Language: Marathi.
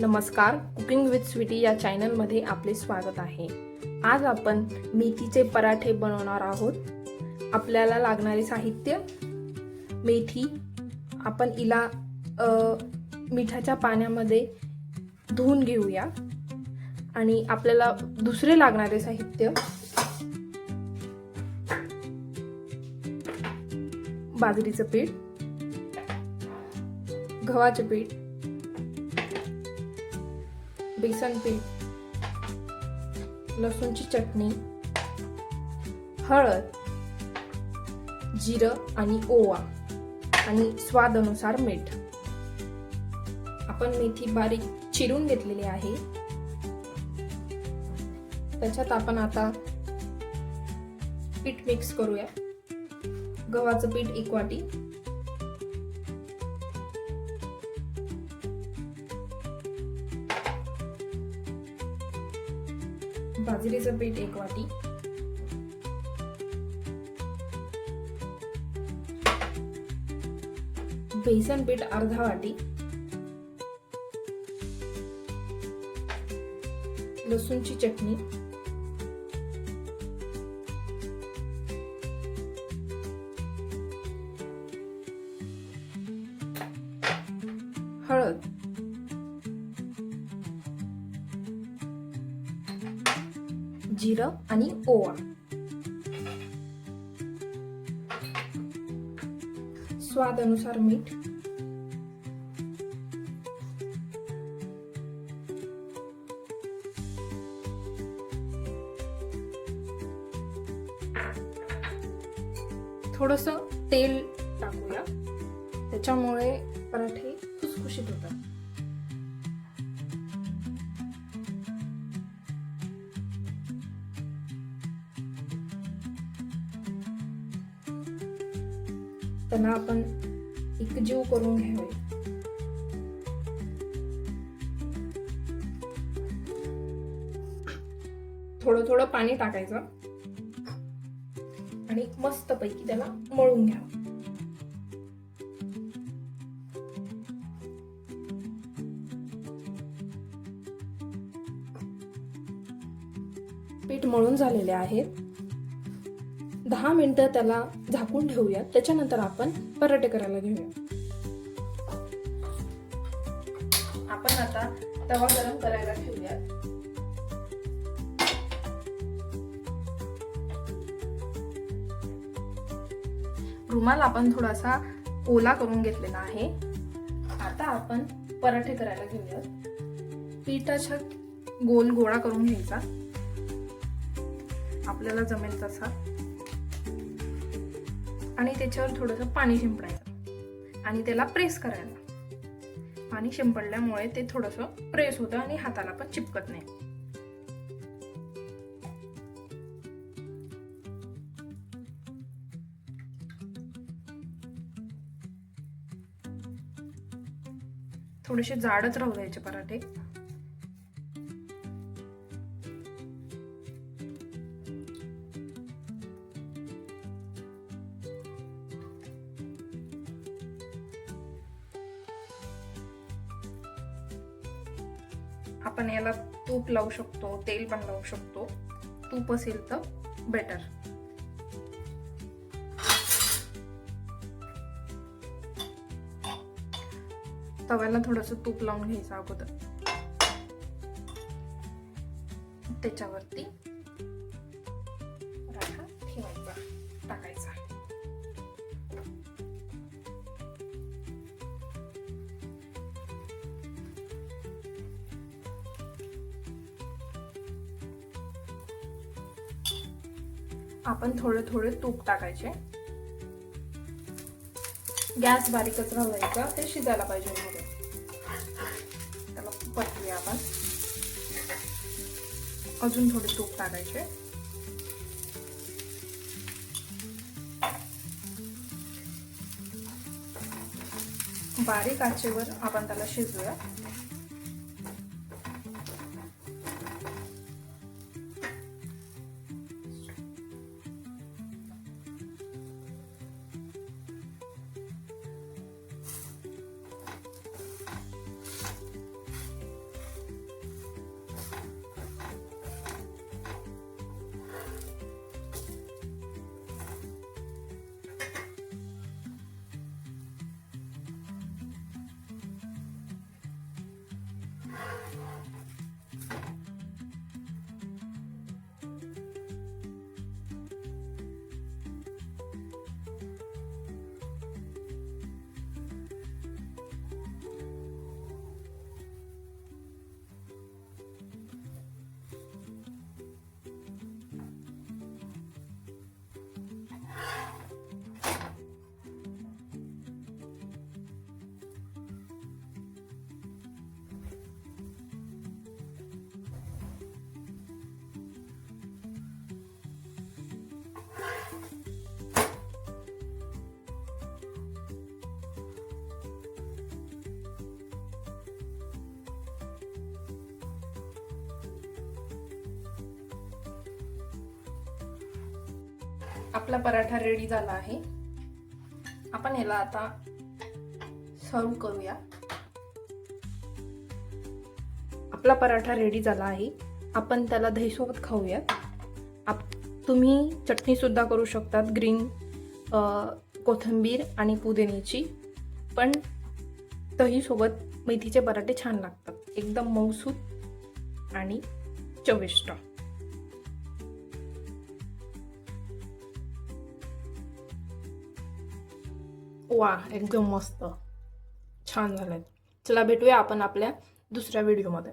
नमस्कार कुकिंग विथ स्वीटी या चॅनलमध्ये आपले स्वागत आहे. आज आपण मेथीचे पराठे बनवणार आहोत. आपल्याला लागणारे साहित्य मेथी आपण इला मिठाच्या पाण्यामध्ये धुवून घेऊया. आणि आपल्याला दुसरे लागणारे साहित्य बाजरीचं पीठ गव्हाचं पीठ बेसन पीठ लसूणची चटणी हळद जिरं आणि ओवा आणि स्वादानुसार मीठ. आपण मेथी बारीक चिरून घेतलेली आहे. त्याच्यात आपण आता पीठ मिक्स करूया. गव्हाचं पीठ एक वाटी. बाजरीचं पीठ एक वाटी. बेसन पीठ अर्धा वाटी. लसूणची चटणी. जिरं आणि ओवा. स्वादानुसार मीठ. थोडस तेल टाकूया. त्याच्यामुळे पराठे खुसखुशीत होतात. त्यांना आपण एकजीव करून घ्यावे. थोडं थोडं पाणी टाकायचं. आणि मस्त पैकी त्याला मळून घ्या पीठ मळून झालेले आहेत. दहा मिनटं त्याला झाकून ठेवूया त्याच्यानंतर आपण पराठे करायला घेऊया. आपण आता तवा गरम करायला ठेवूया रुमाल आपण थोडासा ओला करून घेतलेला आहे. आता आपण पराठे करायला घेऊया पिठाच्या गोल गोळा करून घ्यायचा. आपल्याला जमेल तसा. आणि त्याच्यावर थोडंसं पाणी शिंपडायचं. आणि त्याला प्रेस करायला पाणी शिंपडल्यामुळे ते थोडंसं प्रेस होतं आणि हाताला पण चिपकत नाही. थोडेसे जाडच राहू द्यायचे पराठे. आपण याला तूप लावू शकतो तेल पण लावू शकतो. तूप असेल तर बेटर तव्याला थोडस तूप लावून घ्यायचं अगोदर. त्याच्यावरती आपण थोडे थोडे तूप टाकायचे. गॅस बारीकच राहायचा ते शिजायला पाहिजे मध्ये त्याला परतूया आपण. अजून थोडे तूप टाकायचे. बारीक आचेवर आपण त्याला शिजूया आपला पराठा रेडी झाला आहे. आपण याला आता सर्व करूया. आपला पराठा रेडी झाला आहे. आपण त्याला दहीसोबत खाऊयात. आप तुम्ही चटणीसुद्धा करू शकतात ग्रीन कोथिंबीर आणि पुदिन्याची. पण दहीसोबत मेथीचे पराठे छान लागतात. एकदम मऊसूत आणि चविष्ट. वा एकदम मस्त. छान झालं चला भेटूया आपण आपल्या दुसऱ्या व्हिडिओमध्ये